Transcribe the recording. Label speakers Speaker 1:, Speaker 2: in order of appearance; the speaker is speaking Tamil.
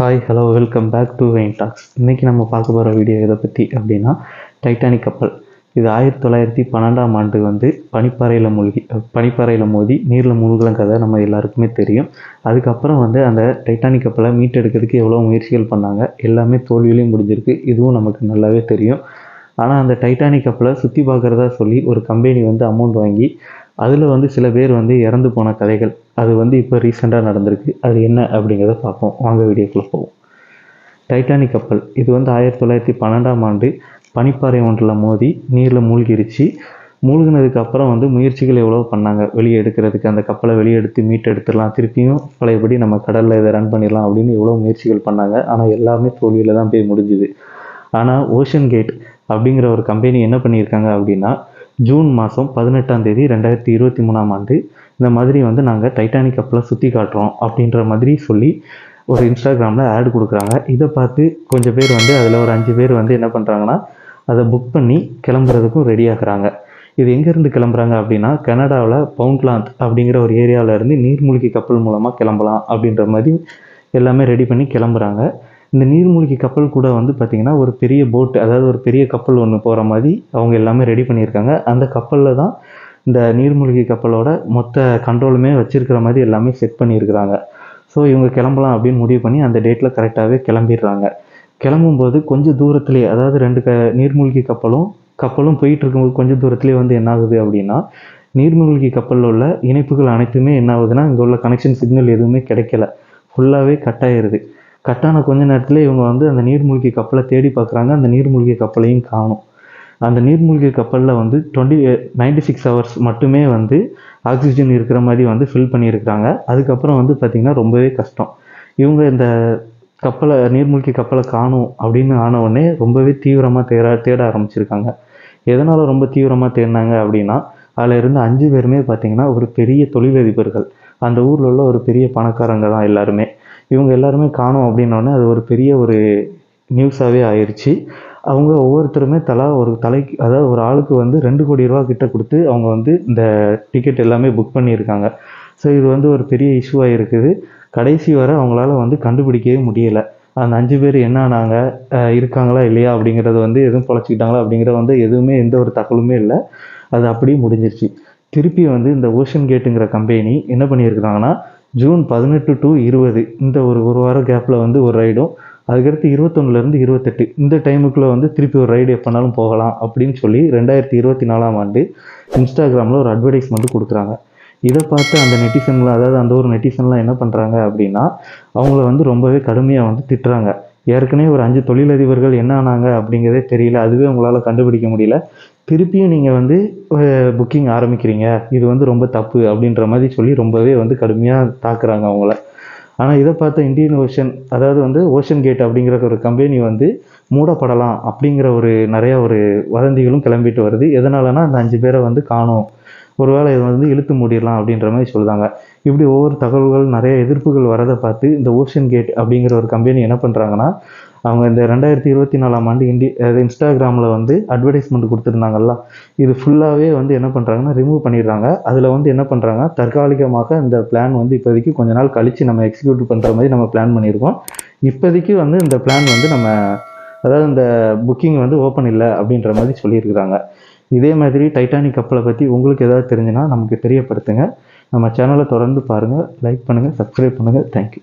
Speaker 1: Hi hello welcome back to Wayne talks இன்றைக்கி நம்ம பார்க்க போகிற வீடியோ இதை பற்றி அப்படின்னா டைட்டானிக் கப்பல். இது ஆயிரத்தி தொள்ளாயிரத்தி பன்னெண்டாம் ஆண்டு வந்து பனிப்பாறையில் மூழ்கி பனிப்பாறையில் மோதி நீரில் மூழ்கலாம் கதை நம்ம எல்லாருக்குமே தெரியும். அதுக்கப்புறம் வந்து அந்த டைட்டானிக் கப்பலை மீட்டெடுக்கிறதுக்கு எவ்வளோ முயற்சிகள் பண்ணாங்க எல்லாமே தோல்வியிலையும் முடிஞ்சிருக்கு. இதுவும் நமக்கு நல்லாவே தெரியும். ஆனால் அந்த டைட்டானிக் கப்பலை சுற்றி பார்க்குறதா சொல்லி ஒரு கம்பெனி வந்து அமௌண்ட் வாங்கி அதில் வந்து சில பேர் வந்து இறந்து போன கதைகள் அது வந்து இப்போ ரீசெண்டாக நடந்திருக்கு. அது என்ன அப்படிங்கிறத பார்ப்போம். வாங்க வீடியோக்குள்ளே போவோம். டைட்டானிக் கப்பல். இது வந்து ஆயிரத்தி தொள்ளாயிரத்தி பன்னெண்டாம் ஆண்டு பனிப்பாறை ஒன்றில் மோதி நீரில் மூழ்கிருச்சு. மூழ்கினதுக்கு அப்புறம் வந்து முயற்சிகள் எவ்வளோ பண்ணாங்க. வெளியே எடுக்கிறதுக்கு அந்த கப்பலை வெளியே எடுத்து மீட் எடுத்துடலாம். திருப்பியும் பழையபடி நம்ம கடலில் இதை ரன் பண்ணிடலாம் அப்படின்னு எவ்வளோ முயற்சிகள் பண்ணாங்க. ஆனால் எல்லாமே தோல்வியில் தான் போய் முடிஞ்சுது. ஆனால் ஓஷன் கேட் அப்படிங்கிற ஒரு கம்பெனி என்ன பண்ணியிருக்காங்க அப்படின்னா ஜூன் மாதம் பதினெட்டாம் தேதி ரெண்டாயிரத்தி இருபத்தி மூணாம் ஆண்டு இந்த மாதிரி வந்து நாங்கள் டைட்டானிக் கப்பலை சுற்றி காட்டுறோம் அப்படின்ற மாதிரி சொல்லி ஒரு இன்ஸ்டாகிராமில் ஆட் கொடுக்குறாங்க. இதை பார்த்து கொஞ்சம் பேர் வந்து அதில் ஒரு அஞ்சு பேர் வந்து என்ன பண்ணுறாங்கன்னா அதை புக் பண்ணி கிளம்புறதுக்கும் ரெடி ஆகுறாங்க. இது எங்கேருந்து கிளம்புறாங்க அப்படின்னா கனடாவில் பவுண்ட்லாந்த் அப்படிங்கிற ஒரு ஏரியாவிலேருந்து நீர்மூழ்கி கப்பல் மூலமாக கிளம்பலாம் அப்படின்ற மாதிரி எல்லாமே ரெடி பண்ணி கிளம்புறாங்க. இந்த நீர்மூழ்கி கப்பல் கூட வந்து பார்த்திங்கன்னா ஒரு பெரிய போட் அதாவது ஒரு பெரிய கப்பல் ஒன்று போகிற மாதிரி அவங்க எல்லாமே ரெடி பண்ணியிருக்காங்க. அந்த கப்பலில் தான் இந்த நீர்மூழ்கி கப்பலோட மொத்த கண்ட்ரோலுமே வச்சுருக்கிற மாதிரி எல்லாமே செட் பண்ணியிருக்கிறாங்க. ஸோ இவங்க கிளம்பலாம் அப்படின்னு முடிவு பண்ணி அந்த டேட்டில் கரெக்டாகவே கிளம்பிடுறாங்க. கிளம்பும்போது கொஞ்சம் தூரத்துலேயே அதாவது ரெண்டு க நீர்மூழ்கி கப்பலும் கப்பலும் போயிட்டு இருக்கும்போது கொஞ்சம் தூரத்துலேயே வந்து என்ன ஆகுது அப்படின்னா நீர்மூழ்கி கப்பலில் உள்ள இணைப்புகள் அனைத்துமே என்ன ஆகுதுன்னா இங்கே உள்ள கனெக்ஷன் சிக்னல் எதுவுமே கிடைக்கல. ஃபுல்லாகவே கட் ஆயிடுது கட்டான கொஞ்ச நேரத்தில் இவங்க வந்து அந்த நீர்மூழ்கி கப்பலை தேடி பார்க்குறாங்க. அந்த நீர்மூழ்கி கப்பலையும் காணும். அந்த நீர்மூழ்கி கப்பலில் வந்து டுவெண்ட்டி நைன்டி சிக்ஸ் ஹவர்ஸ் மட்டுமே வந்து ஆக்சிஜன் இருக்கிற மாதிரி வந்து ஃபில் பண்ணியிருக்கிறாங்க. அதுக்கப்புறம் வந்து பார்த்திங்கன்னா ரொம்பவே கஷ்டம். இவங்க இந்த கப்பலை நீர்மூழ்கி கப்பலை காணும் அப்படின்னு ஆன உடனே ரொம்பவே தீவிரமாக தேட தேட ஆரம்பிச்சிருக்காங்க. எதனால் ரொம்ப தீவிரமாக தேடினாங்க அப்படின்னா அதில் இருந்து அஞ்சு பேருமே பார்த்திங்கன்னா ஒரு பெரிய தொழிலதிபர்கள். அந்த ஊரில் உள்ள ஒரு பெரிய பணக்காரங்க தான் எல்லாருமே. இவங்க எல்லாருமே காணும் அப்படின்னோடனே அது ஒரு பெரிய ஒரு நியூஸாகவே ஆயிடுச்சு அவங்க ஒவ்வொருத்தருமே தலா ஒரு தலைக்கு அதாவது ஒரு ஆளுக்கு வந்து ரெண்டு கோடி ரூபா கிட்ட கொடுத்து அவங்க வந்து இந்த டிக்கெட் எல்லாமே புக் பண்ணியிருக்காங்க. ஸோ இது வந்து ஒரு பெரிய இஷ்யூவாக இருக்குது கடைசி வரை அவங்களால வந்து கண்டுபிடிக்கவே முடியலை. அந்த அஞ்சு பேர் என்ன ஆனாங்க இருக்காங்களா இல்லையா அப்படிங்கிறது வந்து எதுவும் பொழைச்சிக்கிட்டாங்களா அப்படிங்கிற வந்து எதுவுமே எந்த ஒரு தகவலுமே இல்லை. அது அப்படியே முடிஞ்சிருச்சு. திருப்பி வந்து இந்த ஓஷன் கேட்டுங்கிற கம்பெனி என்ன பண்ணியிருக்கிறாங்கன்னா ஜூன் பதினெட்டு டு இருபது. இந்த ஒரு ஒரு வாரம் கேப்பில் வந்து ஒரு ரைடும் அதுக்கடுத்து இருபத்தொன்னுலேருந்து இருபத்தெட்டு. இந்த டைமுக்குள்ளே வந்து திருப்பி ஒரு ரைடு எப்போனாலும் போகலாம் அப்படின்னு சொல்லி ரெண்டாயிரத்தி இருபத்தி நாலாம் ஆண்டு இன்ஸ்டாகிராமில் ஒரு அட்வர்டைஸ்மெண்ட் கொடுக்குறாங்க. இதை பார்த்து அந்த நெட்டிசன்லாம் அதாவது அந்த ஒரு நெட்டிசன்லாம் என்ன பண்ணுறாங்க அப்படின்னா அவங்கள வந்து ரொம்பவே கடுமையாக வந்து திட்டுறாங்க. ஏற்கனவே ஒரு அஞ்சு தொழிலதிபர்கள் என்ன ஆனாங்க அப்படிங்கிறதே தெரியல. அதுவே உங்களால் கண்டுபிடிக்க முடியல. திருப்பியும் நீங்கள் வந்து புக்கிங் ஆரம்பிக்கிறீங்க. இது வந்து ரொம்ப தப்பு அப்படின்ற மாதிரி சொல்லி ரொம்பவே வந்து கடுமையாக தாக்குறாங்க அவங்கள. ஆனால் இதை பார்த்த இந்தியன் ஓஷன் அதாவது வந்து ஓஷன் கேட் அப்படிங்கிற ஒரு கம்பெனி வந்து மூடப்படலாம் அப்படிங்கிற ஒரு நிறையா ஒரு வதந்திகளும் கிளம்பிட்டு வருது. எதனாலனா அந்த அஞ்சு பேரை வந்து காணும். ஒருவேளை இதை வந்து இழுத்து மூடிடலாம் அப்படின்ற மாதிரி சொல்கிறாங்க இப்படி ஒவ்வொரு தகவல்கள் நிறைய எதிர்ப்புகள் வரதை பார்த்து இந்த ஓஷன் கேட் அப்படிங்கிற ஒரு கம்பெனி என்ன பண்ணுறாங்கன்னா அவங்க இந்த ரெண்டாயிரத்தி இருபத்தி நாலாம் ஆண்டு இண்டி அது இன்ஸ்டாகிராமில் வந்து அட்வர்டைஸ்மெண்ட் கொடுத்துருந்தாங்கல்ல இது ஃபுல்லாகவே வந்து என்ன பண்ணுறாங்கன்னா ரிமூவ் பண்ணிடுறாங்க. அதில் வந்து என்ன பண்ணுறாங்க தற்காலிகமாக இந்த பிளான் வந்து இப்போதைக்கு கொஞ்ச நாள் கழித்து நம்ம எக்ஸிக்யூட் பண்ணுற மாதிரி நம்ம பிளான் பண்ணியிருக்கோம். இப்போதைக்கு வந்து இந்த பிளான் வந்து நம்ம அதாவது இந்த புக்கிங் வந்து ஓப்பன் இல்லை அப்படின்ற மாதிரி சொல்லியிருக்கிறாங்க. இதே மாதிரி டைட்டானிக் கப்பலை பற்றி உங்களுக்கு ஏதாவது தெரிஞ்சுன்னா நமக்கு தெரியப்படுத்துங்க. நம்ம சேனலை தொடர்ந்து பாருங்கள் லைக் பண்ணுங்கள் சப்ஸ்கிரைப் பண்ணுங்கள் தேங்க்யூ